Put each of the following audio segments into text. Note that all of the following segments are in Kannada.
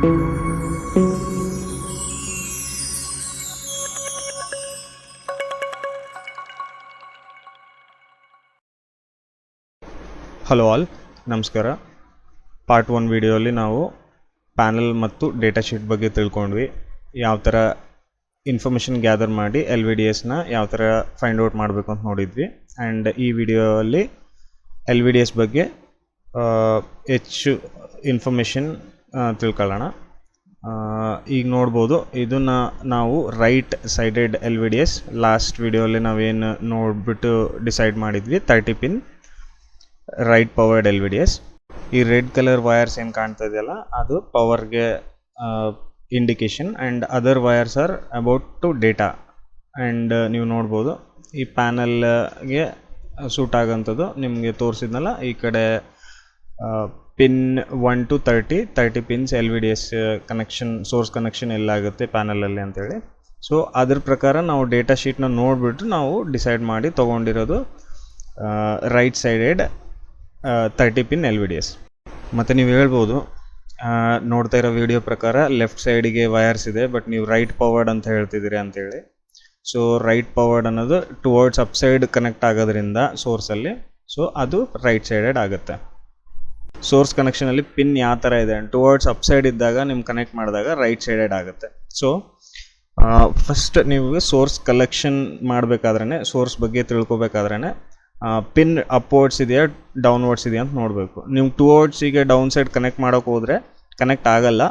ಹಲೋ ಆಲ್ ನಮಸ್ಕಾರ. ಪಾರ್ಟ್ ಒನ್ ವಿಡಿಯೋಲಿ ನಾವು ಪ್ಯಾನಲ್ ಮತ್ತು ಡೇಟಾ ಶೀಟ್ ಬಗ್ಗೆ ತಿಳ್ಕೊಂಡ್ವಿ. ಯಾವ ಥರ ಇನ್ಫಾರ್ಮೇಷನ್ ಗ್ಯಾದರ್ ಮಾಡಿ ಎಲ್ ವಿ ಡಿ ಎಸ್ನ ಯಾವ ಥರ ಫೈಂಡ್ ಔಟ್ ಮಾಡಬೇಕು ಅಂತ ನೋಡಿದ್ವಿ. ಆ್ಯಂಡ್ ಈ ವಿಡಿಯೋಲ್ಲಿ ಎಲ್ ವಿ ಡಿ ಎಸ್ ಬಗ್ಗೆ ಹೆಚ್ಚು ಇನ್ಫಾರ್ಮೇಷನ್ ತಿಳ್ಕೊಳ್ಳೋಣ. ಈಗ ನೋಡ್ಬೋದು, ಇದನ್ನ ನಾವು right sided L V D S last ವಿಡಿಯೋಲಿ ನಾವೇನು ನೋಡಿಬಿಟ್ಟು ಡಿಸೈಡ್ ಮಾಡಿದ್ವಿ thirty pin right powered L V D S ಈ ರೆಡ್ ಕಲರ್ ವಯರ್ಸ್ ಏನು ಕಾಣ್ತಾ ಇದೆಯಲ್ಲ, ಅದು ಪವರ್ಗೆ indication and other wires are about to data and ನೀವು ನೋಡ್ಬೋದು, ಈ ಪ್ಯಾನಲ್ಗೆ ಸೂಟ್ ಆಗೋಂಥದ್ದು ನಿಮಗೆ ತೋರಿಸಿದ್ನಲ್ಲ, ಈ ಕಡೆ pin one two thirty thirty pins L V D S connection source connection ಎಲ್ಲಾಗುತ್ತೆ ಪ್ಯಾನಲಲ್ಲಿ ಅಂತೇಳಿ. ಸೊ ಅದ್ರ ಪ್ರಕಾರ ನಾವು ಡೇಟಾ ಶೀಟ್ನ ನೋಡಿಬಿಟ್ಟು ನಾವು ಡಿಸೈಡ್ ಮಾಡಿ ತೊಗೊಂಡಿರೋದು right sided thirty pin L V D S ಮತ್ತು ನೀವು ಹೇಳ್ಬೋದು ನೋಡ್ತಾ ಇರೋ ವಿಡಿಯೋ ಪ್ರಕಾರ ಲೆಫ್ಟ್ ಸೈಡಿಗೆ ವಯರ್ಸ್ ಇದೆ ಬಟ್ ನೀವು ರೈಟ್ ಪವರ್ಡ್ ಅಂತ ಹೇಳ್ತಿದ್ದೀರಿ ಅಂತೇಳಿ. ಸೊ ರೈಟ್ ಪವರ್ಡ್ ಅನ್ನೋದು ಟುವರ್ಡ್ಸ್ ಅಪ್ ಸೈಡ್ ಕನೆಕ್ಟ್ ಆಗೋದ್ರಿಂದ ಸೋರ್ಸಲ್ಲಿ ಸೊ ಅದು ರೈಟ್ ಸೈಡೆಡ್ ಆಗುತ್ತೆ. ಸೋರ್ಸ್ ಕನೆಕ್ಷನಲ್ಲಿ ಪಿನ್ ಯಾವ ಥರ ಇದೆ ಟುವರ್ಡ್ಸ್ ಅಪ್ ಸೈಡ್ ಇದ್ದಾಗ ನಿಮ್ಗೆ ಕನೆಕ್ಟ್ ಮಾಡಿದಾಗ ರೈಟ್ ಸೈಡೆಡ್ ಆಗುತ್ತೆ. ಸೊ ಫಸ್ಟ್ ನೀವು ಸೋರ್ಸ್ ಕಲೆಕ್ಷನ್ ಮಾಡಬೇಕಾದ್ರೆ ಸೋರ್ಸ್ ಬಗ್ಗೆ ತಿಳ್ಕೊಬೇಕಾದ್ರೆ ಪಿನ್ ಅಪ್ವರ್ಡ್ಸ್ ಇದೆಯಾ ಡೌನ್ವರ್ಡ್ಸ್ ಇದೆಯಾ ಅಂತ ನೋಡಬೇಕು. ನೀವು ಟುವರ್ಡ್ಸಿಗೆ ಡೌನ್ ಸೈಡ್ ಕನೆಕ್ಟ್ ಮಾಡೋಕೆ ಹೋದರೆ ಕನೆಕ್ಟ್ ಆಗಲ್ಲ.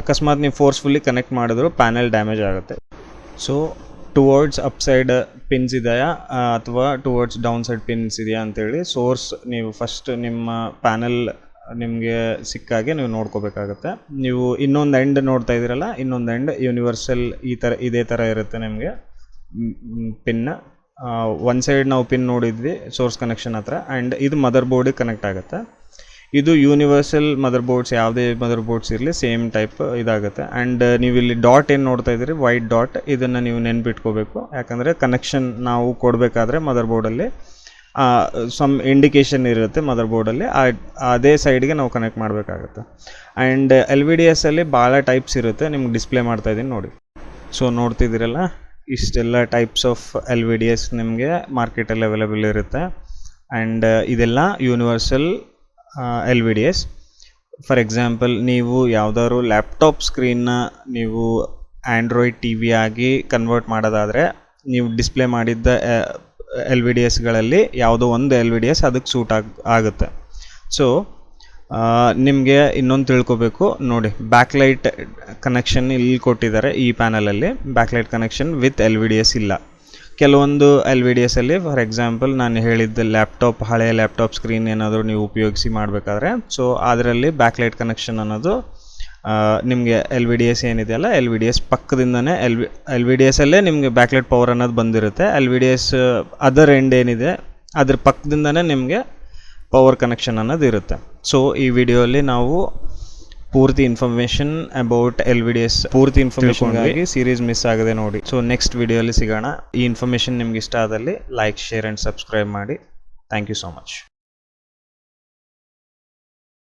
ಅಕಸ್ಮಾತ್ ನೀವು ಫೋರ್ಸ್ಫುಲ್ಲಿ ಕನೆಕ್ಟ್ ಮಾಡಿದ್ರು ಪ್ಯಾನೆಲ್ ಡ್ಯಾಮೇಜ್ ಆಗುತ್ತೆ. So towards up side pins ಇದೆಯಾ? ಅಥವಾ ಟುವರ್ಡ್ಸ್ ಡೌನ್ ಸೈಡ್ ಪಿನ್ಸ್ ಇದೆಯಾ ಅಂತೇಳಿ ಸೋರ್ಸ್ ನೀವು ಫಸ್ಟ್ ನಿಮ್ಮ ಪ್ಯಾನಲ್ ನಿಮಗೆ ಸಿಕ್ಕಾಗೆ ನೀವು ನೋಡ್ಕೋಬೇಕಾಗತ್ತೆ. ನೀವು ಇನ್ನೊಂದು ಎಂಡ್ ನೋಡ್ತಾ ಇದ್ದೀರಲ್ಲ, ಇನ್ನೊಂದು ಎಂಡ್ ಯೂನಿವರ್ಸಲ್ ಈ ಥರ ಇದೇ ಥರ ಇರುತ್ತೆ ನಿಮಗೆ ಪಿನ್ನ ಒನ್ ಸೈಡ್ ನಾವು ಪಿನ್ ನೋಡಿದ್ವಿ ಸೋರ್ಸ್ ಕನೆಕ್ಷನ್ ಹತ್ರ ಆ್ಯಂಡ್ ಇದು ಮದರ್ ಬೋರ್ಡಿಗೆ ಕನೆಕ್ಟ್ ಆಗುತ್ತೆ. ಇದು ಯೂನಿವರ್ಸಲ್ ಮದರ್ ಬೋರ್ಡ್ಸ್ ಯಾವುದೇ ಮದರ್ ಬೋರ್ಡ್ಸ್ ಇರಲಿ ಸೇಮ್ ಟೈಪ್ ಇದಾಗುತ್ತೆ. ಆ್ಯಂಡ್ ನೀವು ಇಲ್ಲಿ ಡಾಟ್ ಏನು ನೋಡ್ತಾ ಇದ್ದೀರಿ? ವೈಟ್ ಡಾಟ್ ಇದನ್ನು ನೀವು ನೆನ್ಪಿಟ್ಕೋಬೇಕು. ಯಾಕಂದರೆ ಕನೆಕ್ಷನ್ ನಾವು ಕೊಡಬೇಕಾದ್ರೆ ಮದರ್ ಬೋರ್ಡಲ್ಲಿ ಸಮ್ ಇಂಡಿಕೇಶನ್ ಇರುತ್ತೆ ಮದರ್ ಬೋರ್ಡಲ್ಲಿ ಅದೇ ಸೈಡ್ಗೆ ನಾವು ಕನೆಕ್ಟ್ ಮಾಡಬೇಕಾಗುತ್ತೆ. ಆ್ಯಂಡ್ ಎಲ್ ವಿ ಡಿ ಎಸ್ಸಲ್ಲಿ ಭಾಳ ಟೈಪ್ಸ್ ಇರುತ್ತೆ. ನಿಮ್ಗೆ ಡಿಸ್ಪ್ಲೇ ಮಾಡ್ತಾ ಇದ್ದೀನಿ ನೋಡಿ. ಸೊ ನೋಡ್ತಿದ್ದೀರಲ್ಲ? ಇಷ್ಟೆಲ್ಲ types of L V D S ನಿಮಗೆ ಮಾರ್ಕೆಟಲ್ಲಿ ಅವೈಲೇಬಲ್ ಇರುತ್ತೆ. ಆ್ಯಂಡ್ ಇದೆಲ್ಲ universal L V D S for example ನೀವು ಯಾವುದಾದ್ರು ಲ್ಯಾಪ್ಟಾಪ್ ಸ್ಕ್ರೀನ್ನ ನೀವು ಆ್ಯಂಡ್ರಾಯ್ಡ್ ಟಿ ವಿ ಆಗಿ ಕನ್ವರ್ಟ್ ಮಾಡೋದಾದರೆ ನೀವು ಡಿಸ್ಪ್ಲೇ ಮಾಡಿದ್ದ ಎಲ್ ವಿ ಡಿ ಎಸ್ಗಳಲ್ಲಿ ಯಾವುದೋ ಒಂದು ಎಲ್ ವಿ ಡಿ ಎಸ್ ಅದಕ್ಕೆ ಸೂಟ್ ಆಗಿ, ಆಗುತ್ತೆ. ಸೊ ನಿಮಗೆ ಇನ್ನೊಂದು ತಿಳ್ಕೋಬೇಕು. ನೋಡಿ ಬ್ಯಾಕ್ಲೈಟ್ ಕನೆಕ್ಷನ್ ಇಲ್ಲಿ ಕೊಟ್ಟಿದ್ದಾರೆ ಈ ಪ್ಯಾನಲಲ್ಲಿ backlight connection with L V D S ಇಲ್ಲ. ಕೆಲವೊಂದು ಎಲ್ ವಿ ಡಿ ಎಸ್ಸಲ್ಲಿ ಫಾರ್ ಎಕ್ಸಾಂಪಲ್ ನಾನು ಹೇಳಿದ್ದ ಲ್ಯಾಪ್ಟಾಪ್ ಹಳೆಯ ಲ್ಯಾಪ್ಟಾಪ್ ಸ್ಕ್ರೀನ್ ಏನಾದರೂ ನೀವು ಉಪಯೋಗಿಸಿ ಮಾಡಬೇಕಾದ್ರೆ ಸೊ ಅದರಲ್ಲಿ ಬ್ಯಾಕ್ಲೈಟ್ ಕನೆಕ್ಷನ್ ಅನ್ನೋದು ನಿಮಗೆ ಎಲ್ ವಿ ಡಿ ಎಸ್ ಏನಿದೆಯಲ್ಲ L V D S ಪಕ್ಕದಿಂದನೇ L V L V D ಎಸ್ಸಲ್ಲೇ ನಿಮಗೆ ಬ್ಯಾಕ್ಲೈಟ್ ಪವರ್ ಅನ್ನೋದು ಬಂದಿರುತ್ತೆ. L V D S other end ಏನಿದೆ, ಅದ್ರ ಪಕ್ಕದಿಂದನೇ ನಿಮಗೆ ಪವರ್ ಕನೆಕ್ಷನ್ ಅನ್ನೋದು ಇರುತ್ತೆ. ಸೊ ಈ ವಿಡಿಯೋಲಿ ನಾವು ಪೂರ್ತಿ information about L V D S ಪೂರ್ತಿ ಇನ್ಫಾರ್ಮೇಶನ್ ಆಗಿ ಸೀರೀಸ್ ಮಿಸ್ ಆಗದೆ ನೋಡಿ. ಸೊ ನೆಕ್ಸ್ಟ್ ವಿಡಿಯೋಲಿ ಸಿಗೋಣ. ಈ ಇನ್ಫಾರ್ಮೇಷನ್ ನಿಮ್ಗೆ ಇಷ್ಟ ಆದಲ್ಲಿ ಲೈಕ್ ಶೇರ್ ಆ್ಯಂಡ್ ಸಬ್ಸ್ಕ್ರೈಬ್ ಮಾಡಿ. Thank you so much